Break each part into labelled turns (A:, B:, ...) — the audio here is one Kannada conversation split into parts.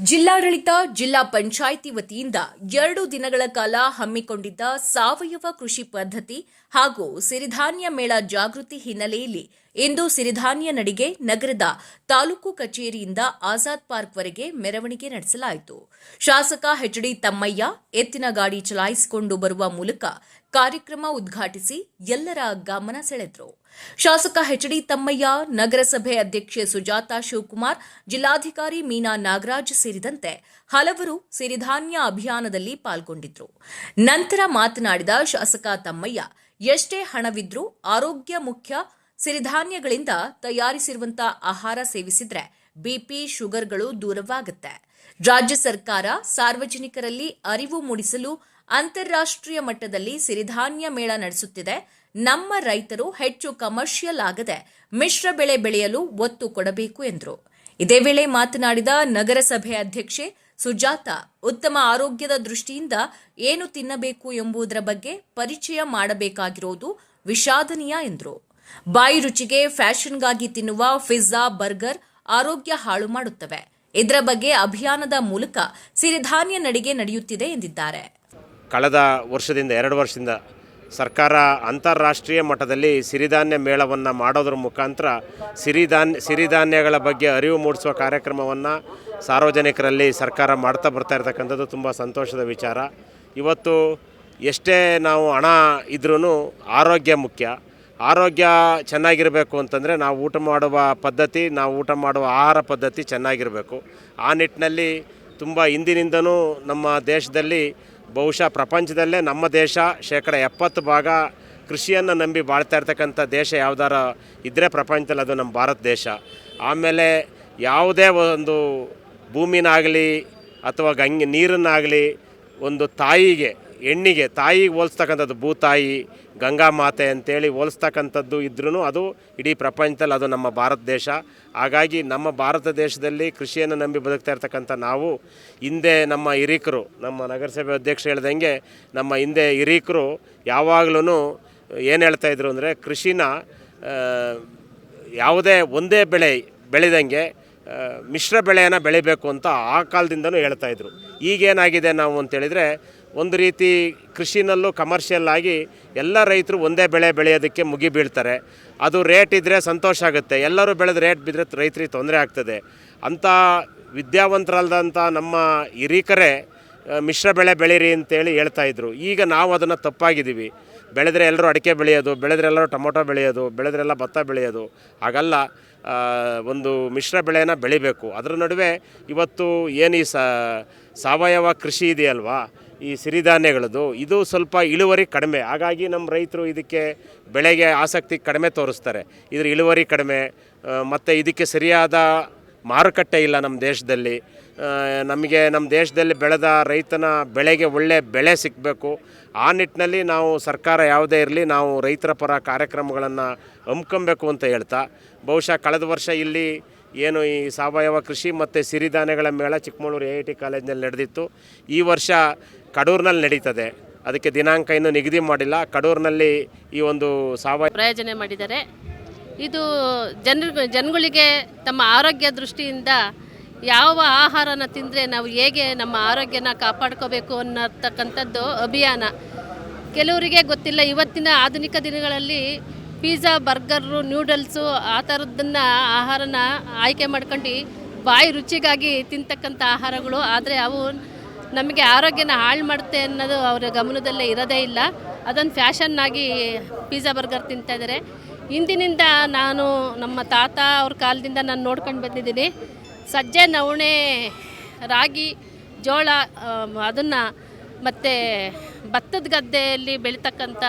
A: ಜಿಲ್ಲಾಡಳಿತ, ಜಿಲ್ಲಾ ಪಂಚಾಯಿತಿ ವತಿಯಿಂದ ಎರಡು ದಿನಗಳ ಕಾಲ ಹಮ್ಮಿಕೊಂಡಿದ್ದ ಸಾವಯವ ಕೃಷಿ ಪದ್ಧತಿ ಹಾಗೂ ಸಿರಿಧಾನ್ಯ ಮೇಳ ಜಾಗೃತಿ ಹಿನ್ನೆಲೆಯಲ್ಲಿ ಇಂದು ಸಿರಿಧಾನ್ಯ ನಡಿಗೆ ನಗರದ ತಾಲೂಕು ಕಚೇರಿಯಿಂದ ಆಜಾದ್ ಪಾರ್ಕ್ವರೆಗೆ ಮೆರವಣಿಗೆ ನಡೆಸಲಾಯಿತು. ಶಾಸಕ ಹೆಚ್ಡಿ ತಮ್ಮಯ್ಯ ಎತ್ತಿನ ಗಾಡಿ ಚಲಾಯಿಸಿಕೊಂಡು ಬರುವ ಮೂಲಕ ಕಾರ್ಯಕ್ರಮ ಉದ್ಘಾಟಿಸಿ ಎಲ್ಲರ ಗಮನ ಸೆಳೆದರು. ಶಾಸಕ ಹೆಚ್ಡಿ ತಮ್ಮಯ್ಯ, ನಗರಸಭೆ ಅಧ್ಯಕ್ಷೆ ಸುಜಾತಾ ಶಿವಕುಮಾರ್, ಜಿಲ್ಲಾಧಿಕಾರಿ ಮೀನಾ ನಾಗರಾಜ್ ಸೇರಿದಂತೆ ಹಲವರು ಸಿರಿಧಾನ್ಯ ಅಭಿಯಾನದಲ್ಲಿ ಪಾಲ್ಗೊಂಡಿದ್ರು. ನಂತರ ಮಾತನಾಡಿದ ಶಾಸಕ ತಮ್ಮಯ್ಯ, ಎಷ್ಟೇ ಹಣವಿದ್ರೂ ಆರೋಗ್ಯ ಮುಖ್ಯ ಸಿರಿಧಾನ್ಯಗಳಿಂದ ತಯಾರಿಸಿರುವಂತಹ ಆಹಾರ ಸೇವಿಸಿದ್ರೆ ಬಿಪಿ ಶುಗರ್ಗಳು ದೂರವಾಗುತ್ತೆ. ರಾಜ್ಯ ಸರ್ಕಾರ ಸಾರ್ವಜನಿಕರಲ್ಲಿ ಅರಿವು ಮೂಡಿಸಲು ಅಂತಾರಾಷ್ಟ್ರೀಯ ಮಟ್ಟದಲ್ಲಿ ಸಿರಿಧಾನ್ಯ ಮೇಳ ನಡೆಸುತ್ತಿದೆ. ನಮ್ಮ ರೈತರು ಹೆಚ್ಚು ಕಮರ್ಷಿಯಲ್ ಆಗದೆ ಮಿಶ್ರ ಬೆಳೆ ಬೆಳೆಯಲು ಒತ್ತು ಕೊಡಬೇಕು ಎಂದರು. ಇದೇ ವೇಳೆ ಮಾತನಾಡಿದ ನಗರಸಭೆ ಅಧ್ಯಕ್ಷೆ ಸುಜಾತ, ಉತ್ತಮ ಆರೋಗ್ಯದ ದೃಷ್ಟಿಯಿಂದ ಏನು ತಿನ್ನಬೇಕು ಎಂಬುದರ ಬಗ್ಗೆ ಪರಿಚಯ ಮಾಡಬೇಕಾಗಿರೋದು ವಿಷಾದನೀಯ ಎಂದರು. ಬಾಯಿ ರುಚಿಗೆ, ಫ್ಯಾಷನ್ಗಾಗಿ ತಿನ್ನುವ ಪಿಜ್ಜಾ ಬರ್ಗರ್ ಆರೋಗ್ಯ ಹಾಳು ಮಾಡುತ್ತವೆ. ಇದರ ಬಗ್ಗೆ ಅಭಿಯಾನದ ಮೂಲಕ ಸಿರಿಧಾನ್ಯ ನಡಿಗೆ ನಡೆಯುತ್ತಿದೆ ಎಂದಿದ್ದಾರೆ.
B: ಕಳೆದ ವರ್ಷದಿಂದ, ಎರಡು ವರ್ಷದಿಂದ ಸರ್ಕಾರ ಅಂತಾರಾಷ್ಟ್ರೀಯ ಮಟ್ಟದಲ್ಲಿ ಸಿರಿಧಾನ್ಯ ಮೇಳವನ್ನು ಮಾಡೋದ್ರ ಮುಖಾಂತರ ಸಿರಿಧಾನ್ಯ ಸಿರಿಧಾನ್ಯಗಳ ಬಗ್ಗೆ ಅರಿವು ಮೂಡಿಸುವ ಕಾರ್ಯಕ್ರಮವನ್ನು ಸಾರ್ವಜನಿಕರಲ್ಲಿ ಸರ್ಕಾರ ಮಾಡ್ತಾ ಬರ್ತಾ ಇರತಕ್ಕಂಥದ್ದು ತುಂಬ ಸಂತೋಷದ ವಿಚಾರ. ಇವತ್ತು ಎಷ್ಟೇ ನಾವು ಹಣ ಇದ್ರೂ ಆರೋಗ್ಯ ಮುಖ್ಯ. ಆರೋಗ್ಯ ಚೆನ್ನಾಗಿರಬೇಕು ಅಂತಂದರೆ ನಾವು ಊಟ ಮಾಡುವ ಪದ್ಧತಿ, ನಾವು ಊಟ ಮಾಡುವ ಆಹಾರ ಪದ್ಧತಿ ಚೆನ್ನಾಗಿರಬೇಕು. ಆ ನಿಟ್ಟಿನಲ್ಲಿ ತುಂಬ ಹಿಂದಿನಿಂದನೂ ನಮ್ಮ ದೇಶದಲ್ಲಿ ಬಹುಶಃ ಪ್ರಪಂಚದಲ್ಲೇ ನಮ್ಮ ದೇಶ ಶೇಕಡ ಎಪ್ಪತ್ತು ಭಾಗ ಕೃಷಿಯನ್ನು ನಂಬಿ ಬಾಳ್ತಾ ಇರ್ತಕ್ಕಂಥ ದೇಶ ಯಾವ್ದಾರ ಇದ್ದರೆ ಪ್ರಪಂಚದಲ್ಲಿ ಅದು ನಮ್ಮ ಭಾರತ ದೇಶ. ಆಮೇಲೆ ಯಾವುದೇ ಒಂದು ಭೂಮಿನಾಗಲಿ ಅಥವಾ ಗಂಗೆ ನೀರನ್ನಾಗಲಿ ಒಂದು ತಾಯಿಗೆ ಹೆಣ್ಣಿಗೆ ತಾಯಿಗೆ ಹೋಲಿಸ್ತಕ್ಕಂಥದ್ದು ಭೂತಾಯಿ, ಗಂಗಾ ಮಾತೆ ಅಂತೇಳಿ ಹೋಲಿಸ್ತಕ್ಕಂಥದ್ದು ಇದ್ರೂ ಅದು ಇಡೀ ಪ್ರಪಂಚದಲ್ಲಿ ಅದು ನಮ್ಮ ಭಾರತ ದೇಶ. ಹಾಗಾಗಿ ನಮ್ಮ ಭಾರತ ದೇಶದಲ್ಲಿ ಕೃಷಿಯನ್ನು ನಂಬಿ ಬದುಕ್ತಾ ಇರ್ತಕ್ಕಂಥ ನಾವು, ಹಿಂದೆ ನಮ್ಮ ಹಿರೀಕರು, ನಮ್ಮ ನಗರಸಭೆ ಅಧ್ಯಕ್ಷ ಹೇಳ್ದಂಗೆ ನಮ್ಮ ಹಿಂದೆ ಹಿರೀಕರು ಯಾವಾಗಲೂ ಏನು ಹೇಳ್ತಾ ಇದ್ರು ಅಂದರೆ ಕೃಷಿನ ಯಾವುದೇ ಒಂದೇ ಬೆಳೆ ಬೆಳೆದಂಗೆ ಮಿಶ್ರ ಬೆಳೆಯನ್ನು ಬೆಳಿಬೇಕು ಅಂತ ಆ ಕಾಲದಿಂದನೂ ಹೇಳ್ತಾಯಿದ್ರು ಈಗೇನಾಗಿದೆ ನಾವು ಅಂತೇಳಿದರೆ ಒಂದು ರೀತಿ ಕೃಷಿನಲ್ಲೂ ಕಮರ್ಷಿಯಲ್ ಆಗಿ ಎಲ್ಲ ರೈತರು ಒಂದೇ ಬೆಳೆ ಬೆಳೆಯೋದಕ್ಕೆ ಮುಗಿ ಬೀಳ್ತಾರೆ. ಅದು ರೇಟ್ ಇದ್ದರೆ ಸಂತೋಷ ಆಗುತ್ತೆ. ಎಲ್ಲರೂ ಬೆಳೆದ ರೇಟ್ ಬಿದ್ದರೆ ರೈತರಿಗೆ ತೊಂದರೆ ಆಗ್ತದೆ. ಅಂಥ ವಿದ್ಯಾವಂತರಲ್ದಂಥ ನಮ್ಮ ಹಿರೀಕರೇ ಮಿಶ್ರ ಬೆಳೆ ಬೆಳೀರಿ ಅಂತೇಳಿ ಹೇಳ್ತಾ ಇದ್ರು. ಈಗ ನಾವು ಅದನ್ನು ತಪ್ಪಾಗಿದ್ದೀವಿ. ಬೆಳೆದ್ರೆ ಎಲ್ಲರೂ ಅಡಿಕೆ ಬೆಳೆಯೋದು, ಬೆಳೆದ್ರೆ ಎಲ್ಲರೂ ಟೊಮೊಟೊ ಬೆಳೆಯೋದು ಬೆಳೆದ್ರೆಲ್ಲ ಭತ್ತ ಬೆಳೆಯೋದು. ಹಾಗಲ್ಲ ಒಂದು ಮಿಶ್ರ ಬೆಳೆನ ಬೆಳಿಬೇಕು. ಅದರ ನಡುವೆ ಇವತ್ತು ಏನು ಈ ಸಾವಯವ ಕೃಷಿ ಇದೆಯಲ್ವಾ? ಈ ಸಿರಿಧಾನ್ಯಗಳದ್ದು ಇದು ಸ್ವಲ್ಪ ಇಳುವರಿ ಕಡಿಮೆ. ಹಾಗಾಗಿ ನಮ್ಮ ರೈತರು ಇದಕ್ಕೆ ಬೆಳೆಗೆ ಆಸಕ್ತಿ ಕಡಿಮೆ ತೋರಿಸ್ತಾರೆ. ಇದರ ಇಳುವರಿ ಕಡಿಮೆ ಮತ್ತು ಇದಕ್ಕೆ ಸರಿಯಾದ ಮಾರುಕಟ್ಟೆ ಇಲ್ಲ ನಮ್ಮ ದೇಶದಲ್ಲಿ. ನಮಗೆ ನಮ್ಮ ದೇಶದಲ್ಲಿ ಬೆಳೆದ ರೈತನ ಬೆಳೆಗೆ ಒಳ್ಳೆ ಬೆಳೆ ಸಿಗಬೇಕು ಆ ನಿಟ್ಟಿನಲ್ಲಿ ನಾವು ಸರ್ಕಾರ ಯಾವುದೇ ಇರಲಿ, ನಾವು ರೈತರ ಪರ ಕಾರ್ಯಕ್ರಮಗಳನ್ನು ಹಮ್ಕೊಬೇಕು ಅಂತ ಹೇಳ್ತಾ, ಬಹುಶಃ ಕಳೆದ ವರ್ಷ ಇಲ್ಲಿ ಏನು ಈ ಸಾವಯವ ಕೃಷಿ ಮತ್ತು ಸಿರಿಧಾನ್ಯಗಳ ಮೇಳ ಚಿಕ್ಕಮಗಳೂರು ಎ ಐ ಟಿ ಕಾಲೇಜ್ನಲ್ಲಿ ನಡೆದಿತ್ತು. ಈ ವರ್ಷ ಕಡೂರಿನಲ್ಲಿ ನಡೀತದೆ. ಅದಕ್ಕೆ ದಿನಾಂಕ ಇನ್ನೂ ನಿಗದಿ ಮಾಡಿಲ್ಲ. ಕಡೂರಿನಲ್ಲಿ ಈ ಒಂದು ಸಾವಯವ
C: ಪ್ರಯೋಜನ ಮಾಡಿದ್ದಾರೆ. ಇದು ಜನರು ಜನಗಳಿಗೆ ತಮ್ಮ ಆರೋಗ್ಯ ದೃಷ್ಟಿಯಿಂದ ಯಾವ ಆಹಾರನ ತಿಂದರೆ ನಾವು ಹೇಗೆ ನಮ್ಮ ಆರೋಗ್ಯನ ಕಾಪಾಡ್ಕೋಬೇಕು ಅನ್ನತಕ್ಕಂಥದ್ದು ಅಭಿಯಾನ. ಕೆಲವರಿಗೆ ಗೊತ್ತಿಲ್ಲ. ಇವತ್ತಿನ ಆಧುನಿಕ ದಿನಗಳಲ್ಲಿ ಪಿಜ್ಜಾ, ಬರ್ಗರು ನ್ಯೂಡಲ್ಸು ಆ ಥರದ್ದನ್ನ ಆಹಾರನ ಆಯ್ಕೆ ಮಾಡ್ಕೊಂಡು ಬಾಯಿ ರುಚಿಗಾಗಿ ತಿಂತಕ್ಕಂಥ ಆಹಾರಗಳು. ಆದರೆ ಅವು ನಮಗೆ ಆರೋಗ್ಯನ ಹಾಳು ಮಾಡುತ್ತೆ ಅನ್ನೋದು ಅವರ ಗಮನದಲ್ಲೇ ಇರೋದೇ ಇಲ್ಲ. ಅದೊಂದು ಫ್ಯಾಷನ್ ಆಗಿ ಪಿಜ್ಜಾ, ಬರ್ಗರ್ ತಿಂತಾ ಇದ್ದಾರೆ. ಇಂದಿನಿಂದ ನಾನು ನಮ್ಮ ತಾತ ಅವ್ರ ಕಾಲದಿಂದ ನಾನು ನೋಡ್ಕೊಂಡು ಬಂದಿದ್ದೀನಿ. ಸಜ್ಜೆ, ನವಣೆ, ರಾಗಿ, ಜೋಳ ಅದನ್ನು ಮತ್ತು ಭತ್ತದ ಗದ್ದೆಯಲ್ಲಿ ಬೆಳೀತಕ್ಕಂಥ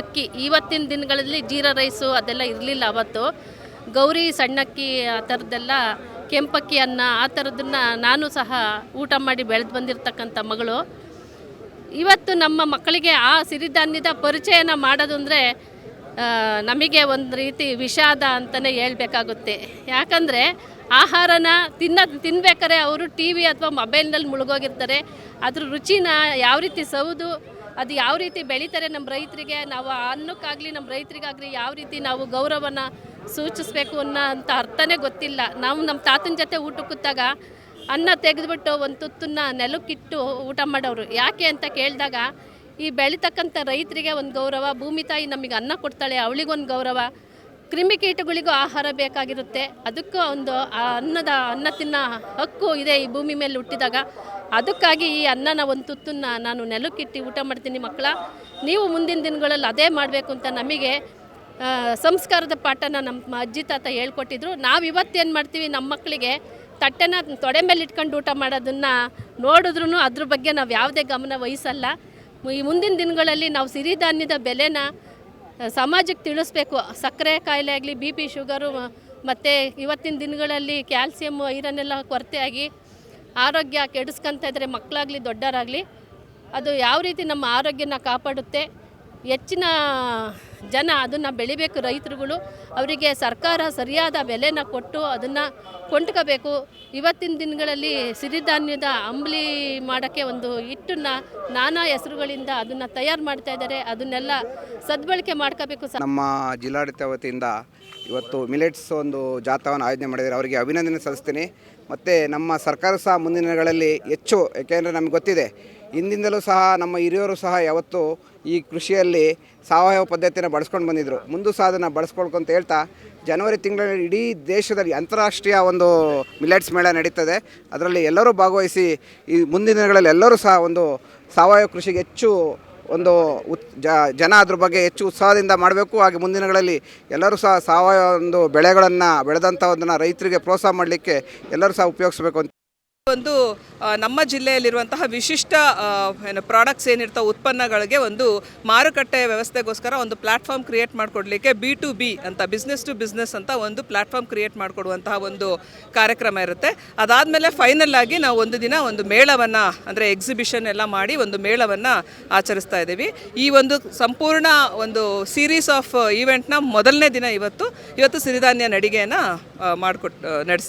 C: ಅಕ್ಕಿ ಇವತ್ತಿನ ದಿನಗಳಲ್ಲಿ ಜೀರಾ ರೈಸು ಅದೆಲ್ಲ ಇರಲಿಲ್ಲ ಅವತ್ತು. ಗೌರಿ ಸಣ್ಣಕ್ಕಿ ಆ ಥರದ್ದೆಲ್ಲ ಕೆಂಪಕ್ಕಿ ಅನ್ನ ಆ ಥರದನ್ನ ನಾನು ಸಹ ಊಟ ಮಾಡಿ ಬೆಳೆದು ಬಂದಿರತಕ್ಕಂಥ ಮಗಳು. ಇವತ್ತು ನಮ್ಮ ಮಕ್ಕಳಿಗೆ ಆ ಸಿರಿಧಾನ್ಯದ ಪರಿಚಯನ ಮಾಡೋದು ಅಂದರೆ ನಮಗೆ ಒಂದು ರೀತಿ ವಿಷಾದ ಅಂತಲೇ ಹೇಳಬೇಕಾಗುತ್ತೆ. ಯಾಕಂದರೆ ಆಹಾರನ ತಿನ್ನ ತಿನ್ಬೇಕಾದ್ರೆ ಅವರು ಟಿ ವಿ ಅಥವಾ ಮೊಬೈಲ್ನಲ್ಲಿ ಮುಳುಗೋಗಿರ್ತಾರೆ. ಅದ್ರ ರುಚಿನ ಯಾವ ರೀತಿ ಸೌದು, ಅದು ಯಾವ ರೀತಿ ಬೆಳೀತಾರೆ ನಮ್ಮ ರೈತರಿಗೆ, ನಾವು ಅನ್ನಕ್ಕಾಗಲಿ ನಮ್ಮ ರೈತರಿಗಾಗಲಿ ಯಾವ ರೀತಿ ನಾವು ಗೌರವನ ಸೂಚಿಸಬೇಕು ಅನ್ನೋ ಅಂತ ಅರ್ಥನೇ ಗೊತ್ತಿಲ್ಲ. ನಾವು ನಮ್ಮ ತಾತನ ಜೊತೆ ಊಟ ಕೂತಾಗ ಅನ್ನ ತೆಗೆದುಬಿಟ್ಟು ಒಂದು ತುತ್ತನ್ನ ನೆಲಕ್ಕಿಟ್ಟು ಊಟ ಮಾಡೋರು. ಯಾಕೆ ಅಂತ ಕೇಳಿದಾಗ, ಈ ಬೆಳೀತಕ್ಕಂಥ ರೈತರಿಗೆ ಒಂದು ಗೌರವ, ಭೂಮಿ ತಾಯಿ ನಮಗೆ ಅನ್ನ ಕೊಡ್ತಾಳೆ, ಅವಳಿಗೊಂದು ಗೌರವ ಕ್ರಿಮಿಕೀಟಗಳಿಗೂ ಆಹಾರ ಬೇಕಾಗಿರುತ್ತೆ. ಅದಕ್ಕೂ ಒಂದು ಅನ್ನದ, ಅನ್ನ ತಿನ್ನೋ ಹಕ್ಕು ಇದೆ ಈ ಭೂಮಿ ಮೇಲೆ ಹುಟ್ಟಿದಾಗ. ಅದಕ್ಕಾಗಿ ಈ ಅನ್ನನ ಒಂದು ತುತ್ತನ್ನು ನಾನು ನೆಲಕ್ಕಿಟ್ಟು ಊಟ ಮಾಡ್ತೀನಿ ಮಕ್ಕಳ. ನೀವು ಮುಂದಿನ ದಿನಗಳಲ್ಲಿ ಅದೇ ಮಾಡಬೇಕು ಅಂತ ನಮಗೆ ಸಂಸ್ಕಾರದ ಪಾಠನ ನಮ್ಮ ಅಜ್ಜಿ ತಾತ ಹೇಳ್ಕೊಟ್ಟಿದ್ರು. ನಾವು ಇವತ್ತೇನು ಮಾಡ್ತೀವಿ, ನಮ್ಮ ಮಕ್ಕಳಿಗೆ ತಟ್ಟೆನ ತೊಡೆ ಮೇಲೆ ಇಟ್ಕೊಂಡು ಊಟ ಮಾಡೋದನ್ನು ನೋಡಿದ್ರೂ ಅದ್ರ ಬಗ್ಗೆ ನಾವು ಯಾವುದೇ ಗಮನ ವಹಿಸಲ್ಲ. ಈ ಮುಂದಿನ ದಿನಗಳಲ್ಲಿ ನಾವು ಸಿರಿಧಾನ್ಯದ ಬೆಲೆನ ಸಮಾಜಕ್ಕೆ ತಿಳಿಸ್ಬೇಕು. ಸಕ್ಕರೆ ಕಾಯಿಲೆ ಆಗಲಿ ಬಿ ಪಿ ಶುಗರು ಮತ್ತು ಇವತ್ತಿನ ದಿನಗಳಲ್ಲಿ ಕ್ಯಾಲ್ಸಿಯಮ್ ಐರನ್ ಎಲ್ಲ ಕೊರತೆಯಾಗಿ ಆರೋಗ್ಯ ಕೆಡಿಸ್ಕೊಂತ ಇದ್ದರೆ ಮಕ್ಕಳಾಗಲಿ, ದೊಡ್ಡವರಾಗಲಿ, ಅದು ಯಾವ ರೀತಿ ನಮ್ಮ ಆರೋಗ್ಯನ ಕಾಪಾಡುತ್ತೆ? ಹೆಚ್ಚಿನ ಜನ ಅದನ್ನು ಬೆಳಿಬೇಕು ರೈತರುಗಳು. ಅವರಿಗೆ ಸರ್ಕಾರ ಸರಿಯಾದ ಬೆಲೆನ ಕೊಟ್ಟು ಅದನ್ನು ಕೊಂಡ್ಕೋಬೇಕು. ಇವತ್ತಿನ ದಿನಗಳಲ್ಲಿ ಸಿರಿಧಾನ್ಯದ ಅಂಬ್ಲಿ ಮಾಡೋಕ್ಕೆ ಒಂದು ಹಿಟ್ಟನ್ನು ನಾನಾ ಹೆಸರುಗಳಿಂದ ಅದನ್ನು ತಯಾರು ಮಾಡ್ತಾ ಇದ್ದಾರೆ. ಅದನ್ನೆಲ್ಲ ಸದ್ಬಳಕೆ ಮಾಡ್ಕೋಬೇಕು ಸರ್
D: ನಮ್ಮ ಜಿಲ್ಲಾಡಳಿತ ವತಿಯಿಂದ ಇವತ್ತು ಮಿಲೆಟ್ಸ್ ಒಂದು ಜಾಥಾವನ್ನು ಆಯೋಜನೆ ಮಾಡಿದ್ದಾರೆ. ಅವರಿಗೆ ಅಭಿನಂದನೆ ಸಲ್ಲಿಸ್ತೀನಿ. ಮತ್ತು ನಮ್ಮ ಸರ್ಕಾರ ಸಹ ಮುಂದಿನ ದಿನಗಳಲ್ಲಿ ಹೆಚ್ಚು, ಏಕೆಂದರೆ ನಮಗೆ ಗೊತ್ತಿದೆ ಹಿಂದಿಂದಲೂ ಸಹ ನಮ್ಮ ಹಿರಿಯರು ಸಹ ಯಾವತ್ತೂ ಈ ಕೃಷಿಯಲ್ಲಿ ಸಾವಯವ ಪದ್ಧತಿಯನ್ನು ಬಳಸ್ಕೊಂಡು ಬಂದಿದ್ದರು ಮುಂದೆ ಸಹ ಅದನ್ನು ಬಳಸ್ಕೊಳ್ಕೊಂತ ಹೇಳ್ತಾ ಜನವರಿ ತಿಂಗಳಲ್ಲಿ ಇಡೀ ದೇಶದಲ್ಲಿ ಅಂತಾರಾಷ್ಟ್ರೀಯ ಒಂದು ಮಿಲೆಟ್ಸ್ ಮೇಳ ನಡೀತದೆ. ಅದರಲ್ಲಿ ಎಲ್ಲರೂ ಭಾಗವಹಿಸಿ ಈ ಮುಂದಿನ ದಿನಗಳಲ್ಲಿ ಎಲ್ಲರೂ ಸಹ ಒಂದು ಸಾವಯವ ಕೃಷಿಗೆ ಹೆಚ್ಚು ಒಂದು ಉತ್ ಜ- ಜನ ಅದ್ರ ಬಗ್ಗೆ ಹೆಚ್ಚು ಉತ್ಸಾಹದಿಂದ ಮಾಡಬೇಕು. ಹಾಗೆ ಮುಂದಿನಗಳಲ್ಲಿ ದಿನಗಳಲ್ಲಿ ಎಲ್ಲರೂ ಸಹ ಸಾವಯವ ಒಂದು ಬೆಳೆಗಳನ್ನು ಬೆಳೆದಂಥ ಒಂದನ್ನು ರೈತರಿಗೆ ಪ್ರೋತ್ಸಾಹ ಮಾಡಲಿಕ್ಕೆ ಎಲ್ಲರೂ ಸಹ ಉಪಯೋಗಿಸಬೇಕು ಅಂತ
E: ಒಂದು ನಮ್ಮ ಜಿಲ್ಲೆಯಲ್ಲಿರುವಂತಹ ವಿಶಿಷ್ಟ ಏನು ಪ್ರಾಡಕ್ಟ್ಸ್ ಏನಿರ್ತಾವೆ ಉತ್ಪನ್ನಗಳಿಗೆ ಒಂದು ಮಾರುಕಟ್ಟೆ ವ್ಯವಸ್ಥೆಗೋಸ್ಕರ ಒಂದು ಪ್ಲಾಟ್ಫಾರ್ಮ್ ಕ್ರಿಯೇಟ್ ಮಾಡಿಕೊಡ್ಲಿಕ್ಕೆ ಬಿ ಟು ಬಿ ಅಂತ ಬಿಸ್ನೆಸ್ ಟು ಬಿಸ್ನೆಸ್ ಅಂತ ಒಂದು ಪ್ಲಾಟ್ಫಾರ್ಮ್ ಕ್ರಿಯೇಟ್ ಮಾಡಿಕೊಡುವಂತಹ ಒಂದು ಕಾರ್ಯಕ್ರಮ ಇರುತ್ತೆ. ಅದಾದಮೇಲೆ ಫೈನಲ್ ಆಗಿ ನಾವು ಒಂದು ದಿನ ಒಂದು ಮೇಳವನ್ನು, ಅಂದರೆ ಎಕ್ಸಿಬಿಷನ್ ಎಲ್ಲ ಮಾಡಿ ಒಂದು ಮೇಳವನ್ನು ಆಚರಿಸ್ತಾ ಇದ್ದೀವಿ. ಈ ಒಂದು ಸಂಪೂರ್ಣ ಒಂದು ಸೀರೀಸ್ ಆಫ್ ಈವೆಂಟ್ನ ಮೊದಲನೇ ದಿನ ಇವತ್ತು ಇವತ್ತು ಸಿರಿಧಾನ್ಯ ನಡಿಗೆಯನ್ನು ಮಾಡಿಕೊಟ್ಟು ನಡೆಸ್ತಾ